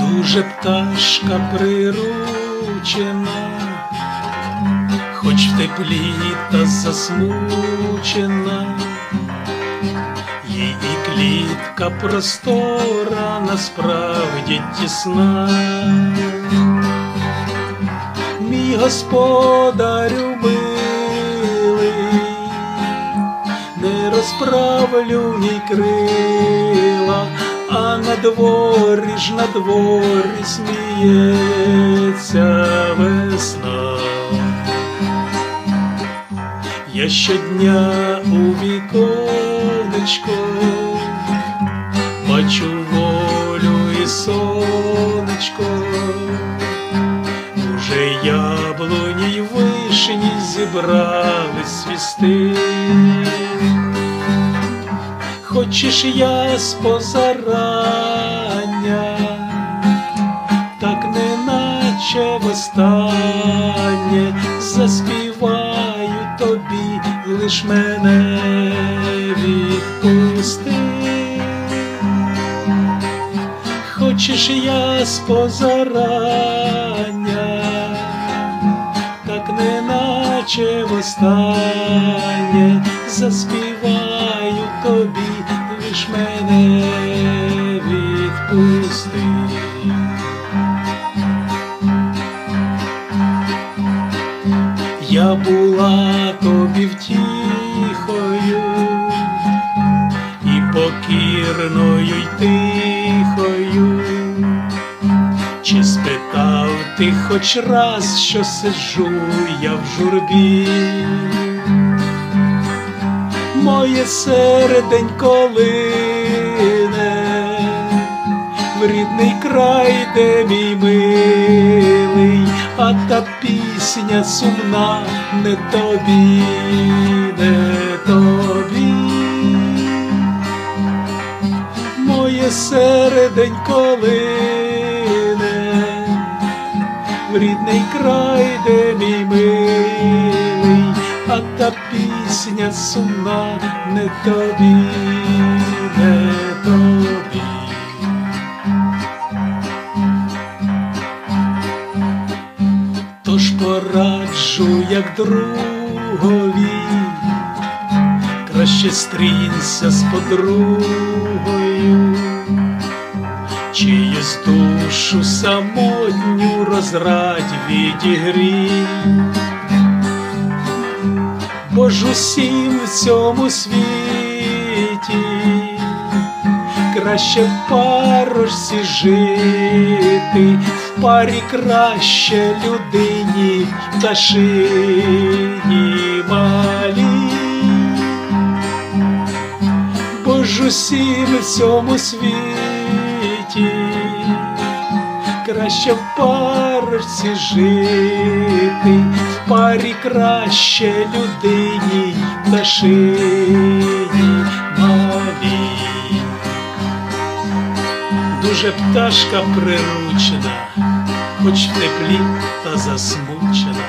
Дуже пташка приручена, хоч в теплі та засмучена, її клітка простора насправді тісна, мій господарю ми. Розправлю ні крила, а на дворі ж на дворі сміється весна. Я щодня у віконечко бачу волю і сонечко, уже яблуні й вишні зібрали свісти. Хочеш я з позарання, так неначе востаннє заспіваю тобі, лиш мене відпусти. Хочеш я з позарання, так неначе востаннє заспіваю мене відпусти. Я була тобі втіхою і покірною й тихою. Чи спитав ти хоч раз, що сиджу я в журбі? Моє серденько лине в рідний край, де мій милий, а та пісня сумна не тобі, не тобі. Моє серденько лине в рідний край, де мій милий, а та пісня сумна не тобі, не тобі. Тож пораджу, як другові, краще стрінься з подругою, чиюсь душу самотню розрадь відігрій. Бо ж усім в цьому світі краще парочці жити, в парі краще людині пташині малі. Бо ж усім в цьому світі краще в парочці жити, в парі краще людині пташині Дуже пташка приручена, хоч в теплі та засмучена.